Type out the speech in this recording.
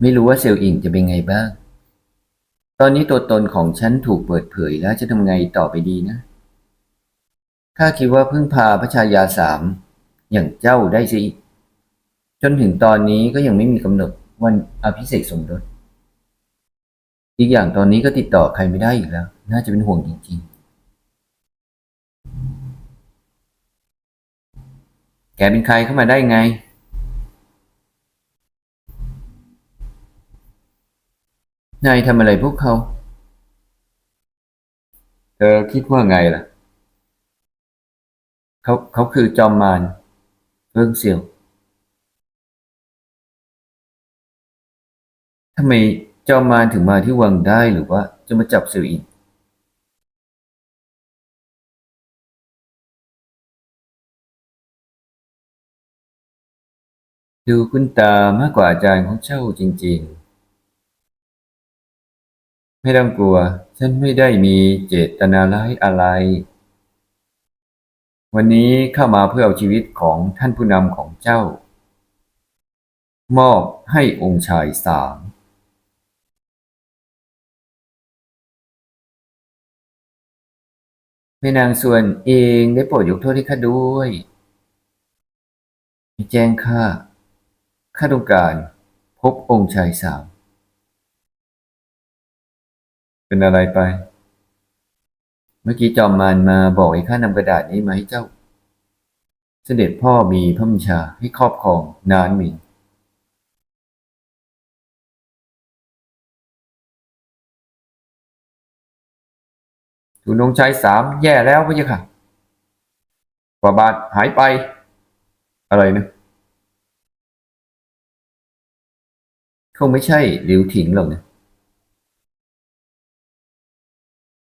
ไม่รู้ว่าเซลล์อิงจะเป็นไงบ้าง ตอนนี้ตัวตนของฉันถูกเปิดเผยแล้วจะทำไงต่อไปดีนะ ข้าคิดว่าพึ่งพาพระชายาสามอย่างเจ้าได้สิ จนถึงตอนนี้ก็ยังไม่มีกำหนดวันอภิเษกสมรส อีกอย่างตอนนี้ก็ติดต่อใครไม่ได้อีกแล้ว น่าจะเป็นห่วงจริงๆ แกเป็นใครเข้ามาได้ไง นายทำอะไรพวกเขา เธอคิดว่าไงล่ะ เขาเขาคือจอมมารเรื่องเซียวทำไมจอมมารถึงมาที่วังได้หรือว่า จะมาจับเซียวอิงดูคุณตามากกว่าอาจารย์ของเจ้าจริง ๆ ไม่ต้องกลัว ฉันไม่ได้มีเจตนาร้ายอะไร วันนี้เข้ามาเพื่อเอาชีวิตของท่านผู้นำของเจ้า มอบให้องค์ชายสามแม่นางส่วนเองได้โปรดยกโทษให้ข้าด้วยแจ้งข้าข้าต้องการพบองค์ชายสาม เป็นอะไรไป เมื่อกี้จอมมารมาบอกให้ข้านำกระดาษนี้มาให้เจ้า เสด็จพ่อมีพระบัญชาให้ครอบครองนานมินถูนงชายสามแย่แล้วพะยะค่ะกว่าบาทหายไป อะไรนะคงไม่ใช่หลิวถิงหรอกนะ